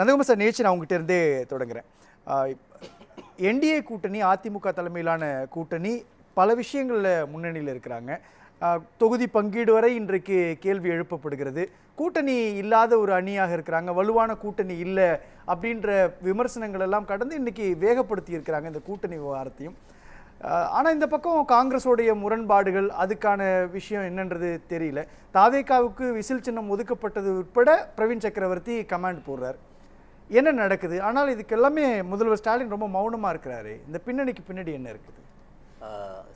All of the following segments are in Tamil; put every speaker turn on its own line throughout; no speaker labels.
நந்தகுமார் சார் நிகழ்ச்சி நான் உங்ககிட்ட இருந்தே தொடங்குறேன். என்டிஏ கூட்டணி அதிமுக தலைமையிலான கூட்டணி பல விஷயங்களில் முன்னணியில் இருக்கிறாங்க. தொகுதி பங்கீடு வரை இன்றைக்கு கேள்வி எழுப்பப்படுகிறது. கூட்டணி இல்லாத ஒரு அணியாக இருக்கிறாங்க வலுவான கூட்டணி இல்லை அப்படின்ற விமர்சனங்கள் எல்லாம் கடந்து இன்னைக்கு வேகப்படுத்தி இருக்கிறாங்க இந்த கூட்டணி விவகாரத்தையும். ஆனால் இந்த பக்கம் காங்கிரஸோடைய முரண்பாடுகள் அதுக்கான விஷயம் என்னன்றது தெரியல. தாவேக்காவுக்கு விசில் சின்னம் ஒதுக்கப்பட்டது உட்பட பிரவீன் சக்கரவர்த்தி கமாண்ட் போடுறார். என்ன நடக்குது? ஆனால் இதுக்கு எல்லாமே முதல்வர் ஸ்டாலின் ரொம்ப மௌனமாக இருக்கிறாரு. இந்த பின்னணிக்கு பின்னாடி என்ன இருக்குது?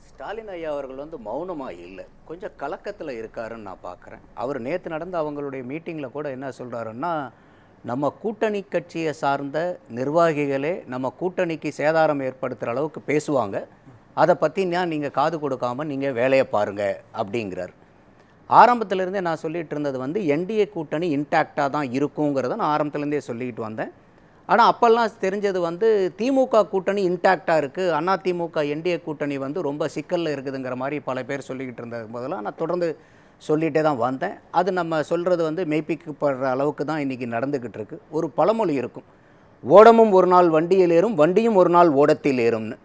ஸ்டாலின் ஐயா அவர்கள் வந்து மௌனமாக இல்லை. கொஞ்சம் கலக்கத்தில் இருக்காருன்னு நான் பார்க்குறேன் அவர் நேற்று நடந்த அவங்களுடைய மீட்டிங்கில் கூட என்ன சொல்கிறாருன்னா நம்ம கூட்டணி கட்சியை சார்ந்த நிர்வாகிகளே நம்ம கூட்டணிக்கு சேதாரம் ஏற்படுத்துகிற அளவுக்கு பேசுவாங்க. அதை பற்றி நான் நீங்கள் காது கொடுக்காம நீங்கள் வேலையை பாருங்க அப்படிங்கிறார். ஆரம்பத்திலேருந்தே நான் சொல்லிகிட்டு இருந்தது வந்து என்டிஏ கூட்டணி இன்டாக்டாக தான் இருக்குங்கிறத நான் ஆரம்பத்துலேருந்தே சொல்லிக்கிட்டு வந்தேன். ஆனால் அப்போல்லாம் தெரிஞ்சது வந்து திமுக கூட்டணி இன்டாக்டாக இருக்குது அண்ணா திமுக என்டிஏ கூட்டணி வந்து ரொம்ப சிக்கலில் இருக்குதுங்கிற மாதிரி பல பேர் சொல்லிக்கிட்டு இருந்தது போதெல்லாம் நான் தொடர்ந்து சொல்லிகிட்டே தான் வந்தேன். அது நம்ம சொல்கிறது வந்து மெய்ப்பிக்கப்படுற அளவுக்கு தான் இன்றைக்கி நடந்துக்கிட்டு இருக்குது ஒரு பழமொழி இருக்கும். ஓடமும் ஒரு நாள் வண்டியில் ஏறும் வண்டியும் ஒரு நாள் ஓடத்தில் ஏறும்னு.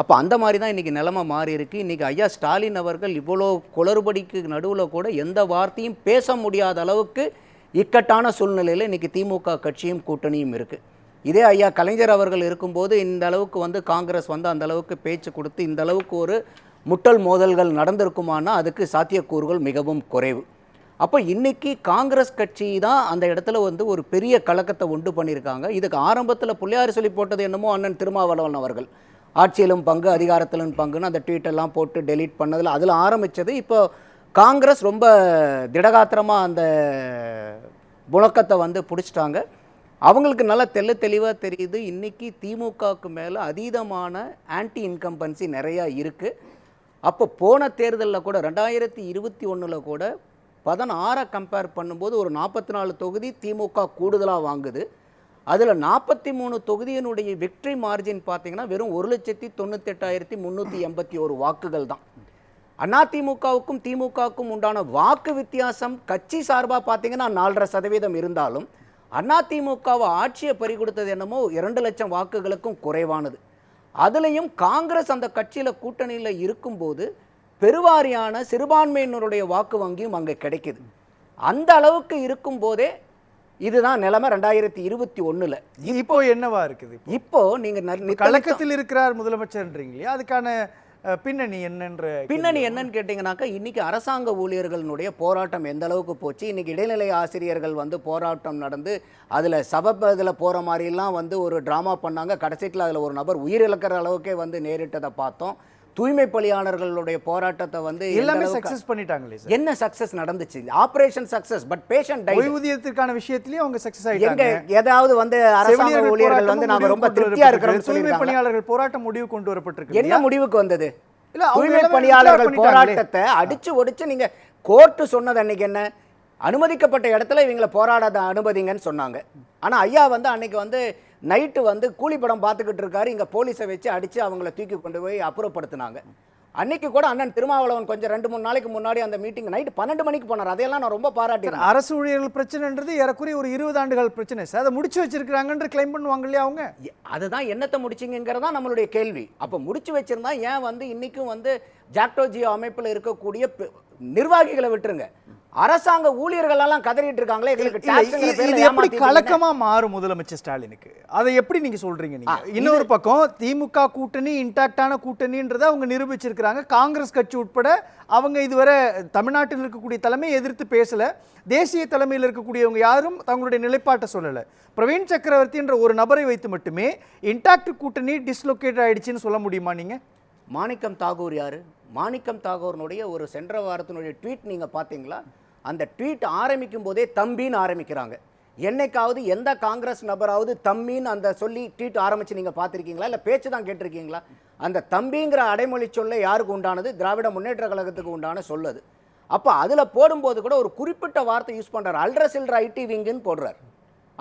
அப்போ அந்த மாதிரி தான் இன்றைக்கி நிலமை மாறி இருக்குது இன்றைக்கி ஐயா ஸ்டாலின் அவர்கள் இவ்வளோ குளறுபடிக்கு நடுவில் கூட எந்த வார்த்தையும் பேச முடியாத அளவுக்கு இக்கட்டான சூழ்நிலையில் இன்றைக்கி திமுக கட்சியும் கூட்டணியும் இருக்குது இதே ஐயா கலைஞர் அவர்கள் இருக்கும்போது இந்த அளவுக்கு வந்து காங்கிரஸ் வந்து அந்த அளவுக்கு பேச்சு கொடுத்து இந்த அளவுக்கு ஒரு முட்டல் மோதல்கள் நடந்திருக்குமானா அதுக்கு சாத்தியக்கூறுகள் மிகவும் குறைவு. அப்போ இன்றைக்கி காங்கிரஸ் கட்சி தான் அந்த இடத்துல வந்து ஒரு பெரிய கலக்கத்தை உண்டு பண்ணியிருக்காங்க. இதுக்கு ஆரம்பத்தில் புள்ளியார் சொல்லி போட்டது என்னமோ அண்ணன் திருமாவளவன் அவர்கள். ஆட்சியிலும் பங்கு அதிகாரத்திலும் பங்குன்னு அந்த ட்வீட்டெல்லாம் போட்டு டெலீட் பண்ணதில் அதில் ஆரம்பித்தது இப்போ காங்கிரஸ் ரொம்ப திடகாத்திரமாக அந்த புழக்கத்தை வந்து பிடிச்சிட்டாங்க. அவங்களுக்கு நல்லா தெள்ள தெளிவாக தெரியுது. இன்னைக்கு திமுகவுக்கு மேலே அதீதமான ஆன்டி இன்கம்பன்சி நிறையா இருக்குது அப்போ போன தேர்தலில் கூட ரெண்டாயிரத்தி இருபத்தி ஒன்றில் கூட பதினாறை கம்பேர் பண்ணும்போது ஒரு நாற்பத்தி நாலு தொகுதி திமுக கூடுதலாக வாங்குது. அதில் நாற்பத்தி மூணு தொகுதியினுடைய விக்ட்ரி மார்ஜின் பார்த்தீங்கன்னா வெறும் ஒரு லட்சத்தி தொண்ணூத்தெட்டாயிரத்தி முந்நூற்றி எண்பத்தி ஒரு வாக்குகள் தான். அதிமுகவுக்கும் திமுகவுக்கும் உண்டான வாக்கு வித்தியாசம் கட்சி சார்பாக பார்த்தீங்கன்னா நாலரை சதவீதம் இருந்தாலும் அதிமுகவை ஆட்சியை பறிகொடுத்தது என்னமோ இரண்டு லட்சம் வாக்குகளுக்கும் குறைவானது. அதுலேயும் காங்கிரஸ் அந்த கட்சியில் கூட்டணியில் இருக்கும்போது பெருவாரியான சிறுபான்மையினருடைய வாக்கு வங்கியும் அங்கே கிடைக்குது. அந்த அளவுக்கு இருக்கும்போதே இதுதான் நிலைமை ரெண்டாயிரத்தி இருபத்தி ஒன்றில்
இப்போ என்னவா இருக்குது
இப்போ? நீங்கள்
கலக்கத்தில் இருக்கிறார் முதலமைச்சர்ன்றீங்க இல்லையா? அதுக்கான பின்னணி என்னன்ற
பின்னணி என்னன்னு கேட்டிங்கனாக்கா இன்னைக்கு அரசாங்க ஊழியர்களுடைய போராட்டம் எந்த அளவுக்கு போச்சு? இன்னைக்கு இடைநிலை ஆசிரியர்கள் வந்து போராட்டம் நடந்து அதில் சப இதில் போகிற மாதிரிலாம் வந்து ஒரு ட்ராமா பண்ணாங்க. கடைசியில் அதில் ஒரு நபர் உயிரிழக்கிற அளவுக்கே வந்து நேரிட்டதை பார்த்தோம். தூய்மை பணியாளர்களுடைய போராட்டத்தை வந்து
எல்லாமே சக்சஸ் பண்ணிட்டாங்களே சார்
என்ன சக்சஸ் நடந்துச்சு? ஆபரேஷன் சக்சஸ் பட் பேஷண்ட்
ஓய்வூதியத்திற்கான விஷயத்திலயும் அவங்க சக்சஸ் ஆயிட்டாங்க.
ஏதாவது வந்து அரசாங்க ஊழியர்கள் வந்து நாங்க ரொம்ப திருப்தியா
வரப்பட்டிருக்கு. தூய்மை பணியாளர்கள் போராட்டம் முடிவு கொண்டு வரப்பட்டிருக்கு
என்ன முடிவுக்கு வந்தது?
இல்ல,
தூய்மை பணியாளர்கள். போராட்டத்தை அடிச்சு ஒடிச்சு நீங்க கோர்ட்டு சொன்னது அன்னைக்கு என்ன? அனுமதிக்கப்பட்ட இடத்துல இவங்களை போராடாத அனுமதிங்கன்னு சொன்னாங்க. ஆனா ஐயா வந்து அன்னைக்கு வந்து நைட்டு வந்து கூலி படம் பார்த்துக்கிட்டு இருக்காரு. இங்க போலீஸை வச்சு அடிச்சு அவங்கள தூக்கி கொண்டு போய் அப்புறப்படுத்தினாங்க. அன்னைக்கு கூட அண்ணன் திருமாவளவன் கொஞ்சம் ரெண்டு மூணு நாளைக்கு முன்னாடி அந்த மீட்டிங் நைட்டு பன்னெண்டு மணிக்கு போனார். அதையெல்லாம் நான் ரொம்ப பாராட்டினேன்
அரசு ஊழியர்கள் பிரச்சனைன்றது ஏறக்குறைய ஒரு இருபது ஆண்டுகள் பிரச்சனை. சார் அதை முடிச்சு வச்சிருக்காங்கன்ற கிளைம் பண்ணுவாங்க இல்லையா அவங்க?
அதுதான் என்னத்தை முடிச்சிங்கிறதா நம்மளுடைய கேள்வி. அப்போ முடிச்சு வச்சிருந்தா ஏன் வந்து இன்னைக்கும் வந்து ஜாக்டோ ஜியோ அமைப்பில் இருக்கக்கூடிய நிர்வாகிகளை விட்டுருங்க. அரசாங்க ஊழியர்கள் எல்லாம் கதறிட்டு இருக்காங்களே எங்களுக்கு
இது- எப்படி. கலக்கமா மாறும் முதலமைச்சர் ஸ்டாலினுக்கு? அதை எப்படி நீங்க சொல்றீங்க நீங்க? இன்னொரு பக்கம் திமுக கூட்டணி இன்டாக்டான கூட்டணின்றதை அவங்க நிரூபிச்சிருக்கிறாங்க. காங்கிரஸ் கட்சி உட்பட அவங்க இதுவரை தமிழ்நாட்டில் இருக்கக்கூடிய தலைமை எதிர்த்து பேசல. தேசிய தலைமையில் இருக்கக்கூடியவங்க யாரும் தங்களுடைய நிலைப்பாட்டை சொல்லல. பிரவீன் சக்கரவர்த்தின்ற ஒரு நபரை வைத்து மட்டுமே இன்டாக்ட் கூட்டணி டிஸ்லோகேட் ஆயிடுச்சுன்னு சொல்ல முடியுமா நீங்க?
மாணிக்கம் தாகூர் யாரு? மாணிக்கம் தாகூர்னுடைய ஒரு சென்ற வாரத்தினுடைய ட்வீட் நீங்கள் பார்த்தீங்களா அந்த ட்வீட் ஆரம்பிக்கும் போதே தம்பின்னு ஆரம்பிக்கிறாங்க. என்னைக்காவது எந்த காங்கிரஸ் நபராவது தம்பின்னு அந்த சொல்லி ட்வீட் ஆரம்பித்து நீங்கள் பார்த்துருக்கீங்களா இல்லை பேச்சு தான் கேட்டிருக்கீங்களா? அந்த தம்பிங்கிற அடைமொழி சொல்ல யாருக்கு உண்டானது? திராவிட முன்னேற்ற கழகத்துக்கு உண்டான சொல்லுது. அப்போ அதில் போடும்போது கூட ஒரு குறிப்பிட்ட வார்த்தை யூஸ் பண்ணுறாரு அல்ட்ரா சில்ட்ரா ஐடி விங்குன்னு போடுறாரு.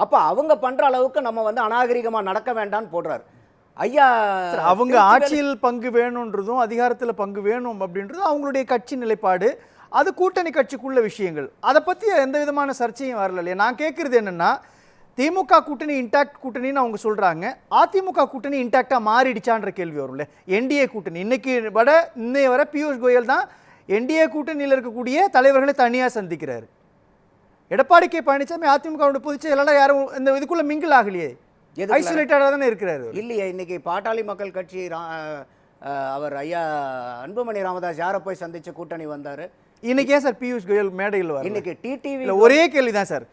அப்போ அவங்க பண்ணுற அளவுக்கு நம்ம வந்து அநாகரிகமாக நடக்க வேண்டாம்னு போடுறாரு. ஐயா
அவங்க ஆட்சியில் பங்கு வேணுன்றதும் அதிகாரத்துல பங்கு வேணும் அப்படின்றதும் அவங்களுடைய கட்சி நிலைப்பாடு. அது கூட்டணி கட்சிக்குள்ள விஷயங்கள். அதை பத்தி எந்த விதமான சர்ச்சையும் வரல இல்லையா? நான் கேட்கறது என்னன்னா திமுக கூட்டணி இன்டாக்ட் கூட்டணின்னு அவங்க சொல்றாங்க. அதிமுக கூட்டணி இன்டாக்டா மாறிடுச்சான்ற கேள்வி வரும்ல என்டிஏ கூட்டணி. இன்னைக்கு வட இன்னைய வரை பியூஷ் கோயல் தான் என்டிஏ கூட்டணியில் இருக்கக்கூடிய தலைவர்களை தனியா சந்திக்கிறாரு. எடப்பாடி கே பழனிசாமி அதிமுகவோட பொதுச் செயலாளர் யாரும் இந்த இதுக்குள்ள மிங்கிள் ஆகலையே? ஐசோலேட்டடாக தானே இருக்கிறாரு.
இல்லையே இன்னைக்கு பாட்டாளி மக்கள் கட்சி அவர் ஐயா அன்புமணி ராமதாஸ் யாரை போய் சந்திச்சு கூட்டணி வந்தாரு?
இன்னைக்கு ஏன் சார் பியூஷ் கோயல் மேடையில் வர
இன்னைக்கு டிடிவி
ஒரே கேள்விதான் சார்.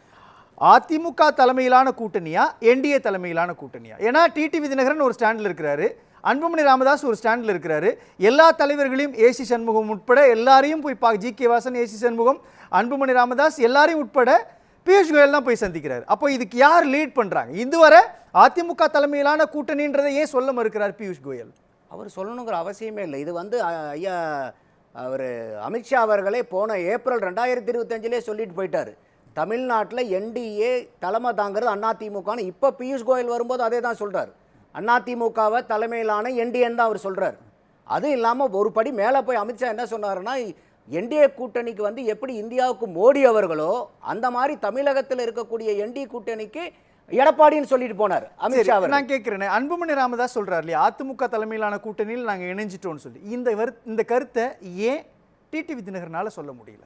அதிமுக தலைமையிலான கூட்டணியா என்டிஏ தலைமையிலான கூட்டணியா? ஏன்னா டிடிவி தினகரன் ஒரு ஸ்டாண்டில் இருக்கிறாரு அன்புமணி ராமதாஸ் ஒரு ஸ்டாண்டில் இருக்கிறாரு எல்லா தலைவர்களையும் ஏசி சண்முகம் உட்பட எல்லாரையும் போய் பா G K Vasan A C Shanmugam Anbumani Ramadoss எல்லாரையும் உட்பட பியூஷ் கோயல் தான் போய் சந்திக்கிறார். அப்போ இதுக்கு யார் லீட் பண்ணுறாங்க இதுவரை அதிமுக தலைமையிலான கூட்டணின்றதை ஏன் சொல்ல மறுக்கிறார் பியூஷ் கோயல்
அவர் சொல்லணுங்கிற அவசியமே இல்லை. இது வந்து ஐயா அவர் அமித்ஷா அவர்களே போன ஏப்ரல் ரெண்டாயிரத்தி இருபத்தஞ்சிலே சொல்லிட்டு போயிட்டாரு. தமிழ்நாட்டில் என்டிஏ தலைமை தாங்கிறது அதிமுகன்னு இப்போ பியூஷ் கோயல் வரும்போது அதே தான் சொல்கிறார் அதிமுகவை தலைமையிலான என்டிஏன்னு தான் அவர் சொல்கிறார் அது இல்லாமல் ஒரு படி மேலே போய் அமித்ஷா என்ன சொன்னாருன்னா என்டிஏ கூட்டணிக்கு வந்து எப்படி இந்தியாவுக்கு மோடி அவர்களோ அந்த மாதிரி தமிழகத்தில் இருக்கக்கூடிய என்டி கூட்டணிக்கு எடப்பாடின்னு சொல்லிட்டு போனார் அமித்ஷா அவர்
நான் கேட்கிறேன் அன்புமணி ராமதாஸ் சொல்றாரு இல்லையா? அதிமுக தலைமையிலான கூட்டணியில் நாங்க இணைஞ்சிட்டோம்னு சொல்லி. இந்த இந்த கருத்தை ஏன் டிடிவி தினகரனால சொல்ல முடியல?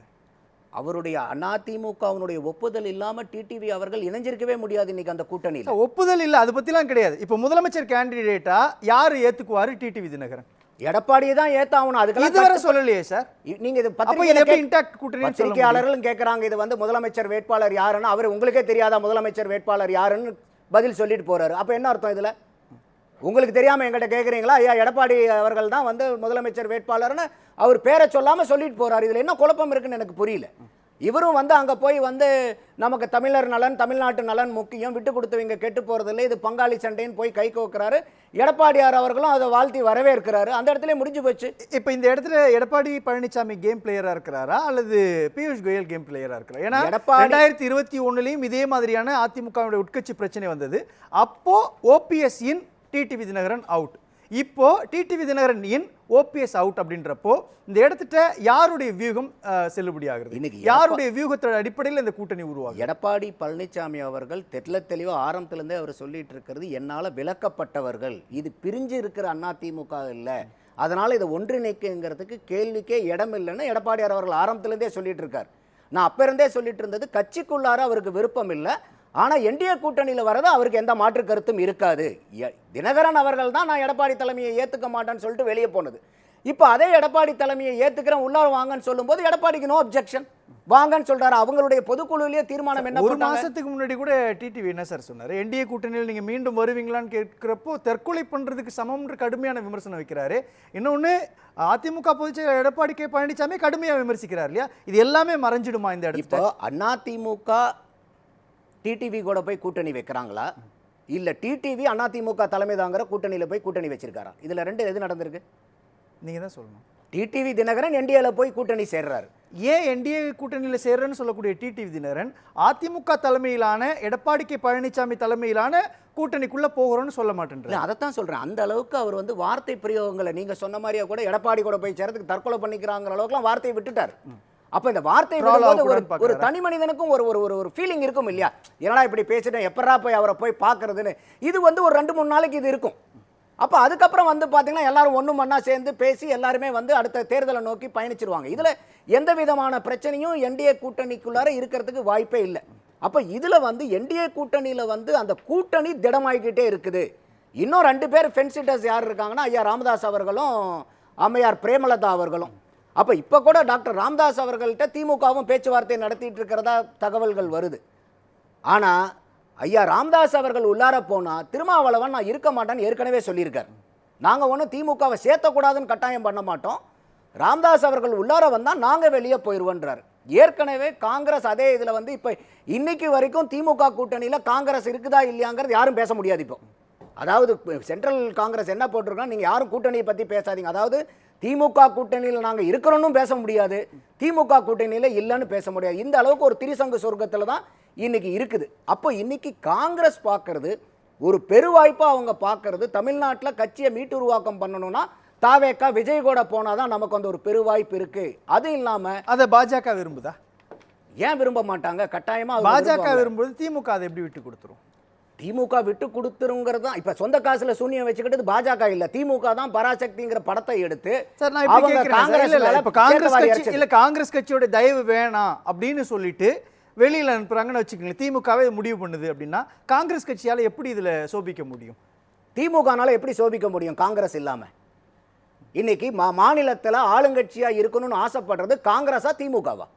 அவருடைய அதிமுகவினுடைய ஒப்புதல் இல்லாம டிடிவி அவர்கள் இணைஞ்சிருக்கவே முடியாது இன்னைக்கு அந்த கூட்டணியில்.
ஒப்புதல் இல்ல அது பத்திலாம் கிடையாது. இப்போ முதலமைச்சர் கேண்டிடேட்டா யாரு ஏத்துக்குவாரு டிடிவி தினகரன்?
எடப்பாடியை தான் ஏத்தாகணும். அதுக்கெல்லாம்
இதுவரை சொல்லலையே சார்.
நீங்க இது பத்திரிகையாளர்களும் கேட்கறாங்க இது வந்து முதலமைச்சர் வேட்பாளர் யாருன்னு. அவர் உங்களுக்கே தெரியாதா முதலமைச்சர் வேட்பாளர் யாருன்னு பதில் சொல்லிட்டு போறாரு. அப்ப என்ன அர்த்தம் இதுல? உங்களுக்கு தெரியாம எங்கிட்ட கேக்குறீங்களா? ஐயா எடப்பாடி அவர்கள் தான் வந்து முதலமைச்சர் வேட்பாளர்னு அவர் பேரை சொல்லாம சொல்லிட்டு போறாரு. இதுல என்ன குழப்பம் இருக்குன்னு எனக்கு புரியல. இவரும் வந்து அங்க போய் வந்து நமக்கு தமிழர் நலன் தமிழ்நாட்டு நலன் முக்கியம். விட்டு கொடுத்தவங்க கெட்டு போறதில்லை. இது பங்காளி சண்டைன்னு போய் கை கோக்குறாரு. எடப்பாடியார் அவர்களும் அதை வாழ்த்தி வரவேற்கிறாரு. அந்த இடத்துல முடிஞ்சு போச்சு.
இப்போ இந்த இடத்துல எடப்பாடி பழனிசாமி கேம் பிளேயரா இருக்கிறாரா? அல்லது பியூஷ் கோயல் கேம் பிளேயரா இருக்கிறார்? ஏன்னா ரெண்டாயிரத்தி இருபத்தி ஒண்ணுலயும் இதே மாதிரியான அதிமுகவுடைய உட்கட்சி பிரச்சனை வந்தது. அப்போ OPS in TTV Dhinakaran out இப்போ TTV Dhinakaran in OPS out அப்படின்றப்போ இந்த இடத்துல யாருடைய வியூகம் செல்லுபடியாகிறது?
இன்னைக்கு
யாருடைய வியூகத்தோட அடிப்படையில் இந்த கூட்டணி உருவாகும்
எடப்பாடி பழனிசாமி அவர்கள் தெட்ல தெளிவாக ஆரம்பத்திலேருந்தே அவர் சொல்லிட்டு இருக்கிறது என்னால் விலக்கப்பட்டவர்கள் இது பிரிஞ்சு இருக்கிற அதிமுக இல்லை. அதனால் இதை ஒன்றிணைக்குங்கிறதுக்கு கேள்விக்கே இடம் இல்லைன்னு எடப்பாடியார் அவர்கள் ஆரம்பத்திலேருந்தே சொல்லிட்டு இருக்கார். நான் அப்ப இருந்தே சொல்லிட்டு இருந்தது கட்சிக்குள்ளார அவருக்கு விருப்பம் இல்லை. ஆனால் என்டிஏ கூட்டணியில் வரது அவருக்கு எந்த மாற்று கருத்தும் இருக்காது. தினகரன் அவர்கள் தான் நான் எடப்பாடி தலைமையை ஏற்றுக்க மாட்டேன்னு சொல்லிட்டு வெளியே போனது. இப்போ அதே எடப்பாடி தலைமையை ஏற்றுக்கிறேன் உள்ளார வாங்கன்னு சொல்லும்போது எடப்பாடிக்கு நோ அப்ஜெக்ஷன் வாங்கன்னு சொல்றாரு. அவங்களுடைய பொதுக்குழுவிலேயே தீர்மானம் என்ன
ஒரு மாசத்துக்கு முன்னாடி கூட டிடிவி என்ன சார் சொன்னாரு? என்டிஏ கூட்டணியில் நீங்க மீண்டும் வருவீங்களான்னு கேட்கிறப்போ தற்கொலை பண்றதுக்கு சமம்ன்ற கடுமையான விமர்சனம் வைக்கிறாரு. இன்னொன்னு அதிமுக பொதுச் செயலாளர் எடப்பாடி கே பழனிசாமி கடுமையா விமர்சிக்கிறார் இல்லையா? இது எல்லாமே மறைஞ்சிடுமா இந்த இடத்துல?
அதிமுக டிடிவி கூட போய் கூட்டணி வைக்கிறாங்களா? இல்ல டிடிவி அதிமுக தலைமை தாங்கிற கூட்டணியில போய் கூட்டணி வச்சிருக்காரா? இதுல ரெண்டு எது நடந்திருக்கு?
நீங்க தான் சொல்லணும்.
டிடிவி தினகரன் என்டிஏல போய் கூட்டணி சேர்றாரு.
ஏன் என்டிஏ கூட்டணியில் சேர்றேன்னு சொல்லக்கூடிய டிடிவி தினகரன் அதிமுக தலைமையிலான எடப்பாடி கே பழனிசாமி தலைமையிலான கூட்டணிக்குள்ள போகிறோம்னு சொல்ல மாட்டேன்றார்.
அதைத்தான் சொல்றேன். அந்த அளவுக்கு அவர் வந்து வார்த்தை பிரயோகங்களை நீங்க சொன்ன மாதிரியே கூட எடப்பாடி கூட போய் சேர்றதுக்கு தற்கொலை பண்ணிக்கிறாங்கிற அளவுக்குலாம் வார்த்தையை விட்டுட்டார். அப்ப இந்த வார்த்தை விடும்போது ஒரு ஒரு? தனி மனிதனுக்கும் ஒரு ஒரு ஒரு ஒரு ஃபீலிங் இருக்கும் இல்லையா? என்னடா இப்படி பேசிட்டேன் எப்படா போய் அவரை போய் பார்க்கறதுன்னு? இது வந்து ஒரு ரெண்டு மூணு நாளைக்கு இது இருக்கும். அப்ப அதுக்கப்புறம் வந்து பாத்தீங்கன்னா எல்லாரும் ஒண்ணு மண்ணா சேர்ந்து பேசி எல்லாருமே வந்து அடுத்த தேர்தலை நோக்கி பயணிச்சிருவாங்க. இதுல எந்த விதமான பிரச்சனையும் என்டிஏ கூட்டணிக்குள்ளார இருக்கிறதுக்கு வாய்ப்பே இல்லை. அப்ப இதுல வந்து என்டிஏ கூட்டணியில வந்து அந்த கூட்டணி திடமாயிக்கிட்டே இருக்குது. இன்னும் ரெண்டு பேர் ஃபென்சிட்டர்ஸ் யார் இருக்காங்கன்னா ஐயா ராமதாஸ் அவர்களும் அம்மையார் பிரேமலதா அவர்களும். அப்போ இப்போ கூட டாக்டர் ராம்தாஸ் அவர்கள்ட்ட திமுகவும் பேச்சுவார்த்தை நடத்திட்டு இருக்கிறதா தகவல்கள் வருது. ஆனால் ஐயா ராம்தாஸ் அவர்கள் உள்ளார போனால் திருமாவளவன் நான் இருக்க மாட்டேன்னு ஏற்கனவே சொல்லியிருக்கார். நாங்கள் ஒன்றும் திமுகவை சேர்த்தக்கூடாதுன்னு கட்டாயம் பண்ண மாட்டோம். ராம்தாஸ் அவர்கள் உள்ளார வந்தால் நாங்கள் வெளியே போயிடுவோன்றார் ஏற்கனவே காங்கிரஸ் அதே இதில் வந்து இப்போ இன்னைக்கு வரைக்கும் திமுக கூட்டணியில் காங்கிரஸ் இருக்குதா இல்லையாங்கிறது யாரும் பேச முடியாது இப்போ. அதாவது சென்ட்ரல் காங்கிரஸ் என்ன போட்டிருக்கோம் நீங்கள் யாரும் கூட்டணியை பற்றி பேசாதீங்க. அதாவது திமுக கூட்டணியில் நாங்க இருக்கிறோன்னு பேச முடியாது. திமுக கூட்டணியில இல்லைன்னு பேச முடியாது. இந்த அளவுக்கு ஒரு திரிசங்கு சொர்க்கத்துல தான் இன்னைக்கு இருக்குது. அப்போ இன்னைக்கு காங்கிரஸ் பார்க்கறது ஒரு பெருவாய்ப்பா அவங்க பார்க்கறது தமிழ்நாட்டுல கட்சியை மீட்டுருவாக்கம் பண்ணணும்னா தாவேக்கா விஜய் கூட போனாதான் நமக்கு அந்த ஒரு பெருவாய்ப்பு இருக்கு. அது இல்லாம
அதை பாஜக விரும்புதா?
ஏன் விரும்ப மாட்டாங்க? கட்டாயமா அவங்க
பாஜக. விரும்புவது திமுக அதை எப்படி விட்டு கொடுத்துரும்?
திமுக விட்டு கொடுத்துருங்கிறது தான் இப்போ சொந்த காசுல சூன்யம் வச்சுக்கிட்டு பாஜக இல்ல. திமுக தான் பராசக்திங்கிற படத்தை எடுத்து
காங்கிரஸ். இல்ல காங்கிரஸ் கட்சியோட தயவு வேணாம் அப்படின்னு சொல்லிட்டு வெளியில அனுப்புறாங்கன்னு வச்சுக்கோங்களேன். திமுகவே முடிவு பண்ணுது அப்படின்னா காங்கிரஸ் கட்சியால எப்படி இதுல சோபிக்க முடியும்?
திமுகனால எப்படி சோபிக்க முடியும் காங்கிரஸ் இல்லாம? இன்னைக்கு மா மாநிலத்துல ஆளுங்கட்சியா இருக்கணும்னு ஆசைப்படுறது காங்கிரஸா திமுகவா?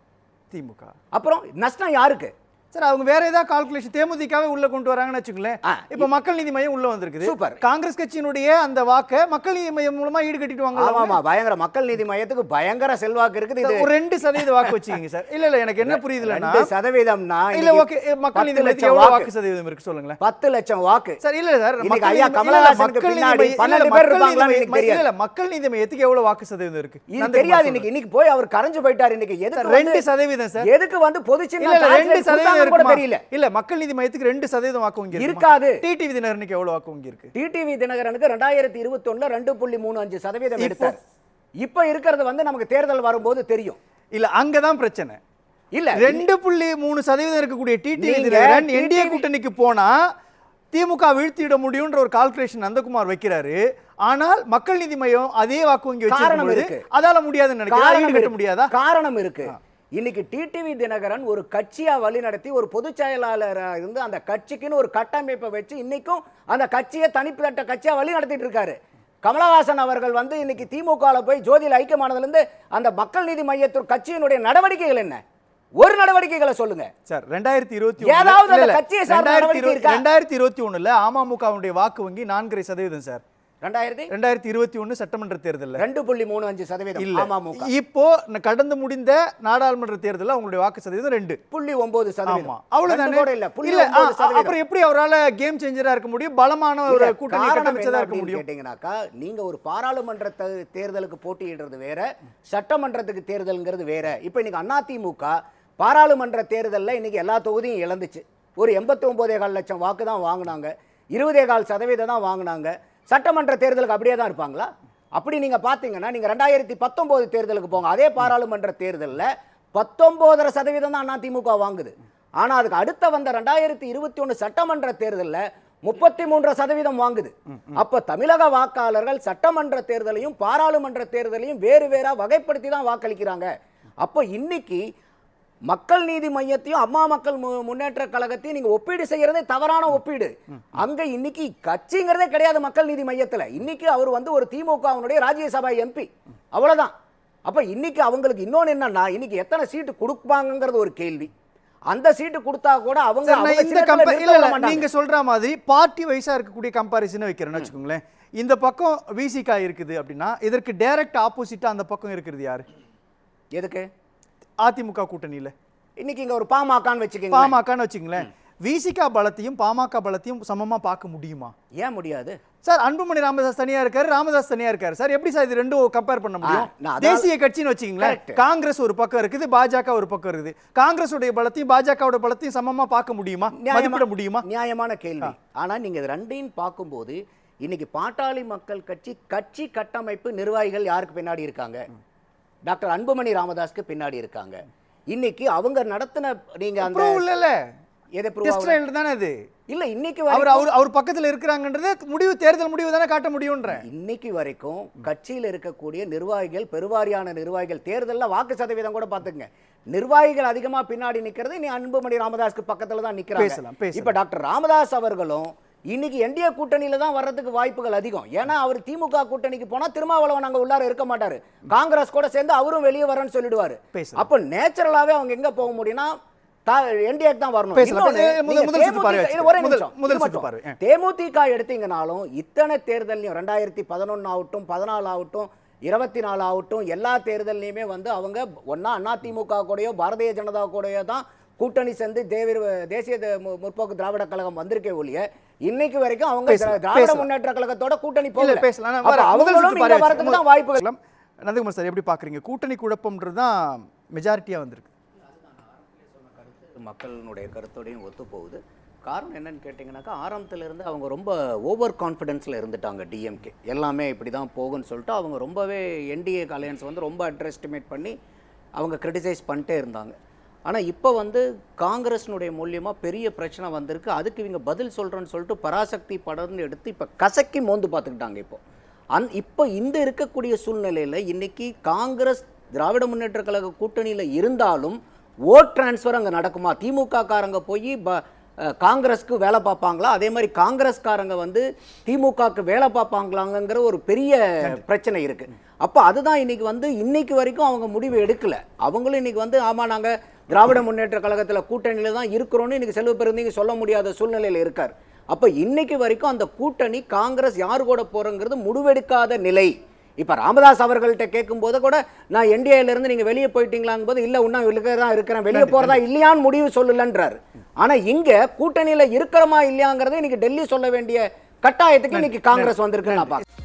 திமுக.
அப்புறம் நஷ்டம் யாருக்கு?
சார் அவங்க வேற ஏதாவது கால்குலேஷன் தேமுதிகவே உள்ள கொண்டு வராங்கன்னு வச்சுக்கோங்களேன்.
ஆ,
இப்ப மக்கள் நீதி மையம் உள்ள வந்திருக்குது.
சூப்பர்.
காங்கிரஸ் கட்சியினுடைய அந்த வாக்க மக்கள் நீதி மையம் மூலமா ஈடு கட்டிட்டு
ஆமா பயங்கர மக்கள் நீதி மையத்துக்கு பயங்கர செல்வாக்கு இருக்குது இது.
ஒரு ரெண்டு சதவீத வாக்கு வச்சுக்கீங்க சார். இல்ல இல்ல எனக்கு என்ன புரியுதுலன்னா
ரெண்டு சதவீதம்னா
இல்ல ஓகே மக்கள் நீதி மையத்துக்கு எவ்வளவு
வாக்கு.
சதவீதம் இருக்கு சொல்லுங்களேன்?
பத்து லட்சம் வாக்கு.
சார் இல்ல சார்
ஐயா கமலஹாசனுக்கு பின்னாடி பன்னெண்டு
இல்ல,
பேர்
மக்கள் நீதி
இருப்பாங்களான்னு
மையம்
எனக்கு தெரியாது.
இல்ல, இல்ல, மக்கள் நீதி மையத்துக்கு எவ்வளவு வாக்கு சதவீதம் இருக்கு?
இது தெரியாது. இன்னைக்கு இன்னைக்கு போய் அவர் கரைஞ்சு போயிட்டார் இன்னைக்கு. எதுக்கு
ரெண்டு சதவீதம் சார்.
எதுக்கு வந்து பொது
இல்ல
சின்னம்
இல்ல ரெண்டு சதவீதம்
கூட? தெரியல.
இல்ல மக்கள் நீதி மையத்துக்கு ரெண்டு சதவீதம் வாக்கு இங்க
இருக்காது.
டிடிவி தினகரனுக்கு எவ்வளவு வாக்கு இங்க இருக்கு?
டிடிவி தினகரனுக்கு ரெண்டாயிரத்தி இருபத்தி ஒண்ணுல ரெண்டு புள்ளி மூணு அஞ்சு சதவீதம் எடுத்தார். இப்ப இருக்கிறது வந்து நமக்கு தேர்தல் வரும்போது தெரியும்.
இல்ல அங்கதான் பிரச்சனை.
இல்ல
ரெண்டு புள்ளி மூணு சதவீதம் இருக்கக்கூடிய டிடிவி தினகரன் என்டிஏ கூட்டணிக்கு போனா திமுக வீழ்த்திட முடியும்ன்ற ஒரு கால்குலேஷன் நந்தகுமார் வைக்கிறாரு. ஆனால் மக்கள் நீதி மையம் அதே வாக்கு
காரணம்
வச்சிருக்கும். அதால முடியாதுன்னு நினைக்கிறேன். முடியாதா?
காரணம் இருக்கு. இன்னைக்கு டிடிவி தினகரன் ஒரு கட்சியா வழிநடத்தி ஒரு பொதுச் செயலாளரா இருந்து அந்த கட்சிக்குன்னு ஒரு கட்டமைப்பை வச்சு இன்னைக்கும் அந்த கட்சியை தனிப்பட்ட கட்சியா வழி நடத்திட்டு இருக்காரு. கமலஹாசன் அவர்கள் வந்து இன்னைக்கு திமுக போய் ஜோதியில் ஐக்கியமானதுல இருந்து அந்த மக்கள் நீதி மையத்தின் கட்சியினுடைய நடவடிக்கைகள் என்ன? ஒரு நடவடிக்கைகளை சொல்லுங்க.
சார் ரெண்டாயிரத்தி இருபத்தி
ஏதாவது கட்சியை?
ரெண்டாயிரத்தி இருபத்தி ஒண்ணுல அமமுகவுடைய வாக்கு வங்கி நான்கரை சதவீதம் சார்.
ரெண்டாயிரத்தி
ரெண்டாயிரத்தி இருபத்தி ஒண்ணு சட்டமன்ற தேர்தல்ல.
ரெண்டு புள்ளி மூணு அஞ்சு சதவீதம்.
இல்ல. இப்போ கடந்து முடிந்த நாடாளுமன்ற தேர்தல்ல அவங்களுடைய வாக்கு சதவீதம் ரெண்டு.
புள்ளி ஒன்பது சதவீதம்.
அவ்வளவுதானே?
இல்ல புள்ளி
அப்புறம் எப்படி அவரால கேம் சேஞ்சரா இருக்க முடியும்? பலமான ஒரு கூட்டணி
காரணம்
கட்டமைச்சதா
என்ன
இருக்க முடியும்?
கேட்டீங்கன்னாக்கா நீங்க ஒரு பாராளுமன்ற தேர்தலுக்கு போட்டியிடுறது வேற சட்டமன்றத்துக்கு தேர்தல்ங்கிறது வேற. இப்போ இன்னைக்கு அதிமுக பாராளுமன்ற தேர்தல்ல இன்னைக்கு எல்லா தொகுதியும் இழந்துச்சு. ஒரு எண்பத்தி ஒன்பதே கால் லட்சம் வாக்கு தான் வாங்கினாங்க. இருபதே கால் சதவீதம் தான் வாங்கினாங்க. சட்டமன்ற தேர்தலுக்கு அப்படியே தான் இருப்பாங்களா? அப்படி நீங்க பாத்தீங்கன்னா நீங்க ரெண்டாயிரத்தி பத்தொன்பது தேர்தலுக்கு போங்க. அதே பாராளுமன்ற தேர்தல்ல பத்தொன்பதரை சதவீதம் தான் அதிமுக வாங்குது. ஆனா அதுக்கு அடுத்த வந்த ரெண்டாயிரத்தி இருபத்தி ஒன்று சட்டமன்ற தேர்தல்ல முப்பத்தி மூன்று சதவீதம் வாங்குது. அப்ப தமிழக வாக்காளர்கள் சட்டமன்ற தேர்தலையும் பாராளுமன்ற தேர்தலையும் வேறு வேறா வகைப்படுத்தி தான் வாக்களிக்கிறாங்க. அப்போ இன்னைக்கு மக்கள் நீதி மையத்தையும் அம்மா மக்கள் முன்னேற்ற கழகத்தையும் நீங்க ஒப்பீடு செய்யறதே தவறான ஒப்பீடு. அங்க இன்னைக்கு கட்சிங்கிறதே கிடையாது மக்கள் நீதி மையத்துல. இன்னைக்கு அவர் வந்து ஒரு திமுகவினுடைய ராஜ்யசபா எம்பி அவ்வளவுதான். அப்ப இன்னைக்கு அவங்களுக்கு இன்னொன்னு என்னன்னா இன்னைக்கு எத்தனை சீட்டு கொடுப்பாங்கங்கிறது ஒரு கேள்வி. அந்த சீட்டு கொடுத்தா கூட அவங்க
இந்த. நீங்க சொல்ற மாதிரி பார்ட்டி வைஸா இருக்கக்கூடிய கம்பாரிசன் வைக்கிறேன்னு வச்சுக்கோங்களேன். இந்த பக்கம் விசிகா இருக்குது அப்படின்னா இதற்கு டைரக்ட் ஆப்போசிட்டா அந்த பக்கம் இருக்கிறது யாரு?
எதுக்கு?
அதிமுக கூட்டணியில.
இன்னைக்கு இங்க ஒரு பாமகன்னு வச்சுக்கோங்க
பாமகன்னு வச்சுங்களேன் விசிகா பலத்தையும் பாமக பலத்தையும் சமமா பார்க்க முடியுமா?
ஏன் முடியாது?
சார் அன்புமணி ராமதாஸ் தனியா இருக்காரு ராமதாஸ் தனியா இருக்காரு. சார் எப்படி சார் இது ரெண்டும் கம்பேர் பண்ண முடியும்? தேசிய கட்சின்னு வச்சுங்களேன். காங்கிரஸ் ஒரு பக்கம் இருக்குது பாஜக ஒரு பக்கம் இருக்குது. காங்கிரஸ் உடைய பலத்தையும் பாஜகவோட பலத்தையும் சமமா பார்க்க முடியுமா? மதிப்பிட முடியுமா?
நியாயமான கேள்வி. ஆனா நீங்க இது ரெண்டையும் பார்க்கும்போது இன்னைக்கு பாட்டாளி மக்கள் கட்சி கட்சி கட்டமைப்பு நிர்வாகிகள் யாருக்கு பின்னாடி இருக்காங்க? டாக்டர் அன்புமணி ராமதாஸ்க்கு பின்னாடி இருக்காங்க. இன்னைக்கு அவங்க நடத்தின நீங்க அந்த
ப்ரூவ் இல்ல
எதை ஆகல?
தானே அது?
இல்ல இன்னைக்கு
அவர் அவர் அவர் பக்கத்துல இருக்கிறாங்கன்றதே முடிவு தேர்தல் முடிவு தானே காட்ட முடியும்ன்றேன்
இன்னைக்கு வரைக்கும் கட்சியில் இருக்கக்கூடிய நிர்வாகிகள் பெருவாரியான நிர்வாகிகள் தேர்தல்ல வாக்கு சதவீதம் கூட பாத்துக்கங்க நிர்வாகிகள் அதிகமா பின்னாடி நிக்கிறது நீ அன்புமணி ராமதாஸ்க்கு பக்கத்துல தான் நிக்கிறாங்க. இப்ப டாக்டர் ராமதாஸ் அவர்களும் இன்னைக்கு என்டிஏ கூட்டணியில தான் வர்றதுக்கு வாய்ப்புகள் அதிகம். ஏன்னா அவர் திமுக கூட்டணிக்கு போனா திருமாவளவன் அங்க உள்ளார இருக்க மாட்டாரு. காங்கிரஸ் கூட சேர்ந்து அவரும் வெளியே வரேன்னு சொல்லிடுவாரு. அப்ப நேச்சுரலாவே அவங்க எங்க போக முடியும்னா தேமுதிக எடுத்தீங்கனாலும் இத்தனை தேர்தல்லையும் ரெண்டாயிரத்தி பதினொன்று ஆகட்டும் பதினாலு ஆகட்டும் இருபத்தி நாலு ஆகட்டும் எல்லா தேர்தல்லையுமே வந்து அவங்க ஒன்னா அதிமுக கூடயோ பாரதிய ஜனதா கூடயோ தான் கூட்டணி சேர்ந்து தேவர் தேசிய த- மு- முற்போக்கு திராவிட கழகம் வந்திருக்கே ஒழிய இன்னைக்கு வரைக்கும் அவங்க திராவிட. முன்னேற்ற கழகத்தோட கூட்டணி போகல.
பேசலாம்.
அவங்களும் வரதுக்கு தான் வாய்ப்புகள்.
நந்தகுமார் சார் எப்படி பாக்குறீங்க கூட்டணி குழப்பம்ன்றது தான் மெஜாரிட்டியா வந்திருக்கு.
மக்களினுடைய கருத்தோடையும் ஒத்து போகுது காரணம் என்னன்னு கேட்டிங்கனாக்கா ஆரம்பத்துல இருந்து அவங்க ரொம்ப ஓவர் கான்ஃபிடென்ஸில் இருந்துட்டாங்க டிஎம்கே எல்லாமே இப்படி தான் போகும்னு சொல்லிட்டு அவங்க ரொம்பவே என்டிஏ அலையன்ஸ் வந்து ரொம்ப அண்டர் எஸ்டிமேட் பண்ணி அவங்க கிரிட்டிசைஸ் பண்ணிட்டே இருந்தாங்க. ஆனால் இப்போ வந்து காங்கிரஸினுடைய மூலியமாக பெரிய பிரச்சனை வந்திருக்கு. அதுக்கு இவங்க பதில் சொல்கிறேன்னு சொல்லிட்டு பராசக்தி படம்னு எடுத்து இப்போ கசக்கி மோந்து பார்த்துக்கிட்டாங்க இப்போ. அந் இப்போ இந்த இருக்கக்கூடிய சூழ்நிலையில் இன்னைக்கு காங்கிரஸ் திராவிட முன்னேற்ற கழக கூட்டணியில் இருந்தாலும் ஓட் டிரான்ஸ்ஃபர் அங்கே நடக்குமா? திமுக காரங்க போய் ப காங்கிரஸ்க்கு வேலை பார்ப்பாங்களா? அதே மாதிரி காங்கிரஸ்காரங்க வந்து திமுகக்கு வேலை பார்ப்பாங்களாங்கிற ஒரு பெரிய பிரச்சனை இருக்கு. அப்போ அதுதான் இன்னைக்கு வந்து இன்னைக்கு வரைக்கும் அவங்க முடிவு எடுக்கல. அவங்களும் இன்னைக்கு வந்து ஆமா நாங்க திராவிட முன்னேற்ற கழகத்தில் கூட்டணியில தான் இருக்கிறோன்னு இன்னைக்கு செல்வ பெருந்தீங்க சொல்ல முடியாத சூழ்நிலையில் இருக்கார். அப்போ இன்னைக்கு வரைக்கும் அந்த கூட்டணி காங்கிரஸ் யார் கூட போறங்கிறது முடிவெடுக்காத நிலை. இப்போ ராமதாஸ் அவர்கள்ட்ட கேட்கும்போது கூட நான் என்டிஏல இருந்து நீங்க வெளியே போயிட்டீங்களாங்க போது இல்ல இன்னும் வெளியே தான் இருக்கிறேன். வெளியே போறதா இல்லையான்னு முடிவு சொல்லலன்றாரு. ஆனா இங்க கூட்டணியில இருக்கிறோமா இல்லையாங்கிறத இன்னைக்கு டெல்லி சொல்ல வேண்டிய கட்டாயத்துக்கு இன்னைக்கு காங்கிரஸ் வந்திருக்குன்னு நான் பார்க்கிறேன்.